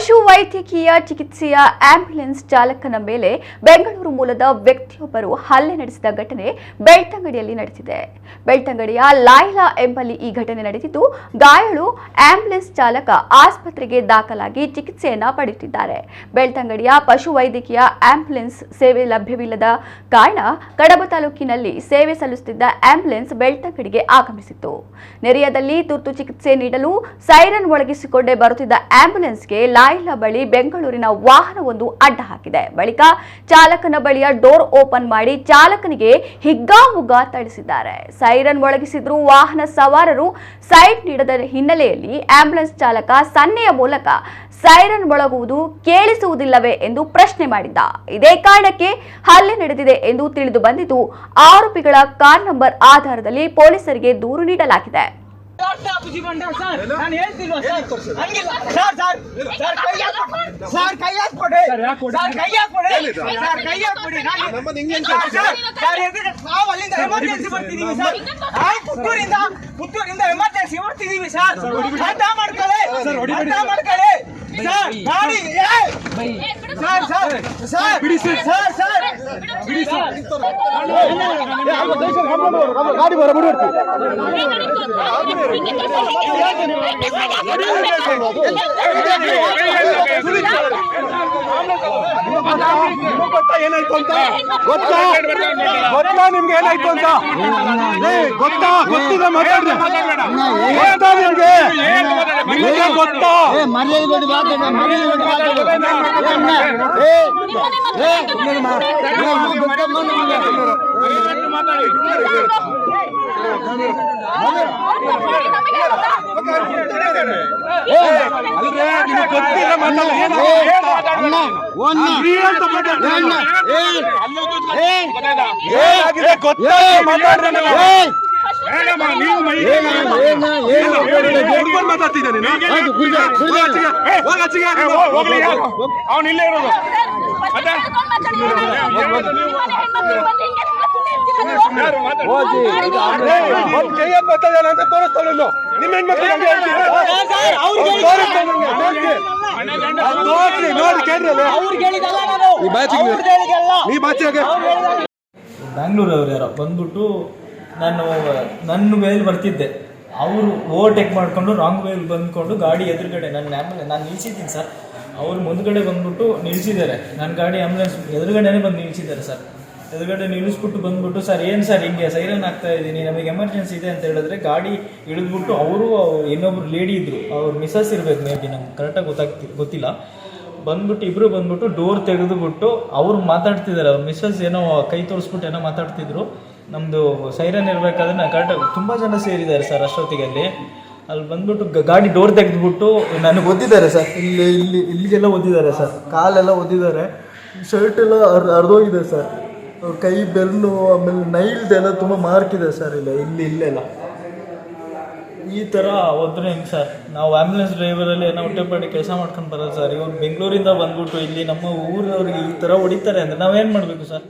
ಪಶು ವೈದ್ಯಕೀಯ ಚಿಕಿತ್ಸೆಯ ಆಂಬ್ಯುಲೆನ್ಸ್ ಚಾಲಕನ ಮೇಲೆ ಬೆಂಗಳೂರು ಮೂಲದ ವ್ಯಕ್ತಿಯೊಬ್ಬರು ಹಲ್ಲೆ ನಡೆಸಿದ ಘಟನೆ ಬೆಳ್ತಂಗಡಿಯಲ್ಲಿ ನಡೆದಿದೆ. ಬೆಳ್ತಂಗಡಿಯ ಲಾಯ್ಲಾ ಎಂಬಲ್ಲಿ ಈ ಘಟನೆ ನಡೆದಿದ್ದು, ಗಾಯಾಳು ಆಂಬ್ಯುಲೆನ್ಸ್ ಚಾಲಕ ಆಸ್ಪತ್ರೆಗೆ ದಾಖಲಾಗಿ ಚಿಕಿತ್ಸೆಯನ್ನ ಪಡೆಯುತ್ತಿದ್ದಾರೆ. ಬೆಳ್ತಂಗಡಿಯ ಪಶು ವೈದ್ಯಕೀಯ ಆಂಬ್ಯುಲೆನ್ಸ್ ಸೇವೆ ಲಭ್ಯವಿಲ್ಲದ ಕಾರಣ ಕಡಬ ತಾಲೂಕಿನಲ್ಲಿ ಸೇವೆ ಸಲ್ಲಿಸುತ್ತಿದ್ದ ಆಂಬ್ಯುಲೆನ್ಸ್ ಬೆಳ್ತಂಗಡಿಗೆ ಆಗಮಿಸಿತ್ತು. ನೆರೆಯದಲ್ಲಿ ತುರ್ತು ಚಿಕಿತ್ಸೆ ನೀಡಲು ಸೈರನ್ ಒಳಗಿಸಿಕೊಂಡೇ ಬರುತ್ತಿದ್ದ ಆಂಬ್ಯುಲೆನ್ಸ್ಗೆ ಲಾಯ್ಲಾ ಬಳಿ ಬೆಂಗಳೂರಿನ ವಾಹನವೊಂದು ಅಡ್ಡ ಹಾಕಿದೆ. ಬಳಿಕ ಚಾಲಕನ ಬಳಿಯ ಡೋರ್ ಓಪನ್ ಮಾಡಿ ಚಾಲಕನಿಗೆ ಹಿಗ್ಗಾಮುಗ್ಗಾ ಥಳಿಸಿದ್ದಾರೆ. ಸೈರನ್ ಒಳಗಿಸಿದ್ರು ವಾಹನ ಸವಾರರು ಸೈಟ್ ನೀಡದ ಹಿನ್ನೆಲೆಯಲ್ಲಿ ಆಂಬ್ಯುಲೆನ್ಸ್ ಚಾಲಕ ಸನ್ನೆಯ ಮೂಲಕ ಸೈರನ್ ಒಳಗುವುದು ಕೇಳಿಸುವುದಿಲ್ಲವೇ ಎಂದು ಪ್ರಶ್ನೆ ಮಾಡಿದ್ದ. ಇದೇ ಕಾರಣಕ್ಕೆ ಹಲ್ಲೆ ನಡೆದಿದೆ ಎಂದು ತಿಳಿದು ಬಂದಿದ್ದು, ಆರೋಪಿಗಳ ಕಾರ್ ನಂಬರ್ ಆಧಾರದಲ್ಲಿ ಪೊಲೀಸರಿಗೆ ದೂರು ನೀಡಲಾಗಿದೆ. ಸರ್ ನಾನು ಹೇಳ್ತಿಲ್ವಾ ಸರ್ ಹಂಗಿಲ್ಲ. ಸರ್ ಸರ್ ಸರ್ ಕೈ ಹಾಕ್ಬಿಡಿ ಸರ್ ಕೈ ಹಾಕ್ಬಿಡಿ ಸರ್ ಕೈ ಹಾಕ್ಬಿಡಿ ಸರ್ ಕೈ ಹಾಕ್ಬಿಡಿ ನಾನು ಸರ್ ಸರ್ ಸರ್ ಎದುರು ನಾವು ಅಲ್ಲಿಂದ ಎಮರ್ಜೆನ್ಸಿ ಬರ್ತಿದ್ದೀವಿ ಸರ್. ನಾವು ಪುತ್ತೂರಿಂದ ಪುತ್ತೂರಿಂದ ಎಮರ್ಜೆನ್ಸಿ ಬರ್ತಿದೀವಿ ಸರ್ ಅರ್ಥ ಮಾಡ್ಕೊಳ್ಳಿ. ಅರ್ಥ ಮಾಡ್ಕೊಳ್ಳಿ. ಸರ್ ಗಾಡಿ ಏ! ಸರ್ ಸರ್ ಸರ್ ಬಿಡಿ ಸರ್ ಸರ್ ಸರ್ ಗಾಡಿ ಬರ ಅಂತ ಗೊತ್ತಾ ಗೊತ್ತಾ ನಿಮ್ಗೆ ಏನಾಯ್ತು ಅಂತ ಗೊತ್ತಾ ಗೊತ್ತಿದೆ ಮಾತಾಡ್ರಿ ಗೊತ್ತಾ ಮರ್ಯಾದೆ ಮಾತಾಡ ಮರ್ಯಾದೆ ಮಾತಾಡು ಗೊತ್ತಿಲ್ಲ ಮಾತಾಡ್ರಿ ಅವ್ನು ಇಲ್ಲೇ ಇರೋದು ಅಂತ ಅವ್ರು ಯಾರೋ ಬಂದ್ಬಿಟ್ಟು ನಾನು, ನನ್ನ ಮೇಲೆ ಬರ್ತಿದ್ದೆ. ಅವರು ಓವರ್ಟೇಕ್ ಮಾಡಿಕೊಂಡು ರಾಂಗ್ ವೇಲ್ ಬಂದ್ಕೊಂಡು ಗಾಡಿ ಎದುರುಗಡೆ ನನ್ನ ಆ್ಯಂಬುಲೆನ್ಸ್ ನಾನು ನಿಲ್ಸಿದ್ದೀನಿ ಸರ್ ಅವರು ಮುಂದ್ಗಡೆ ಬಂದ್ಬಿಟ್ಟು ನಿಲ್ಸಿದ್ದಾರೆ. ನನ್ನ ಗಾಡಿ ಆ್ಯಂಬುಲೆನ್ಸ್ ಎದುರುಗಡೆನೇ ಬಂದು ನಿಲ್ಸಿದ್ದಾರೆ ಸರ್ ಎದುರುಗಡೆ ನಿಲ್ಲಿಸ್ಬಿಟ್ಟು ಬಂದ್ಬಿಟ್ಟು ಸರ್ ಏನು ಸರ್ ಹಿಂಗೆ ಸೈರನ್ ಆಗ್ತಾ ಇದ್ದೀನಿ? ನಮಗೆ ಎಮರ್ಜೆನ್ಸಿ ಇದೆ ಅಂತ ಹೇಳಿದ್ರೆ ಗಾಡಿ ಇಳಿದ್ಬಿಟ್ಟು ಅವರು, ಇನ್ನೊಬ್ರು ಲೇಡಿ ಇದ್ದರು ಅವ್ರು ಮಿಸಸ್ ಇರಬೇಕು ಮೇ ಬಿ ನಂಗೆ ಕರೆಕ್ಟಾಗಿ ಗೊತ್ತಾಗ್ತಿ, ಗೊತ್ತಿಲ್ಲ. ಬಂದ್ಬಿಟ್ಟು ಇಬ್ಬರು ಬಂದ್ಬಿಟ್ಟು ಡೋರ್ ತೆಗೆದುಬಿಟ್ಟು ಅವ್ರು ಮಾತಾಡ್ತಿದ್ದಾರೆ. ಅವ್ರ ಮಿಸ್ಸಸ್ ಏನೋ ಕೈ ತೋರಿಸ್ಬಿಟ್ಟು ಏನೋ ಮಾತಾಡ್ತಿದ್ರು. ನಮ್ಮದು ಸೈರನ್ ಇರಬೇಕಾದ್ರೆ ನಾನು ಕರೆಕ್ಟಾಗಿ ತುಂಬ ಜನ ಸೇರಿದ್ದಾರೆ ಸರ್ ಅಷ್ಟೊತ್ತಿಗೆ ಅಲ್ಲಿ ಅಲ್ಲಿ ಬಂದ್ಬಿಟ್ಟು ಗಾಡಿ ಡೋರ್ ತೆಗೆದುಬಿಟ್ಟು ನನಗೆ ಒದ್ದಿದ್ದಾರೆ ಸರ್. ಇಲ್ಲಿ ಇಲ್ಲಿ, ಇಲ್ಲಿಗೆಲ್ಲ ಒದ್ದಿದ್ದಾರೆ ಸರ್. ಕಾಲೆಲ್ಲ ಒದ್ದಿದ್ದಾರೆ. ಶರ್ಟ್ ಎಲ್ಲ ಅರ್ಧೋಗಿದೆ ಸರ್. ಅವ್ರ ಕೈ, ಬೆನ್ನು, ಆಮೇಲೆ ನೈಲ್ದೆಲ್ಲ ತುಂಬ ಮಾರ್ಕ್ ಇದೆ ಸರ್ ಇಲ್ಲ, ಇಲ್ಲಿ, ಇಲ್ಲೆಲ್ಲ. ಈ ಥರ ಒಬ್ಬರು ಹೆಂಗೆ ಸರ್? ನಾವು ಆ್ಯಂಬುಲೆನ್ಸ್ ಡ್ರೈವರಲ್ಲಿ ಏನೋ ಹೊಟ್ಟೆಪಾಡಿ ಕೆಲಸ ಮಾಡ್ಕೊಂಡು ಬರೋದು ಸರ್. ಇವ್ರು ಬೆಂಗಳೂರಿಂದ ಬಂದ್ಬಿಟ್ಟು ಇಲ್ಲಿ ನಮ್ಮ ಊರಿನವ್ರಿಗೆ ಈ ಥರ ಹೊಡಿತಾರೆ ಅಂದರೆ ನಾವೇನು ಮಾಡಬೇಕು ಸರ್?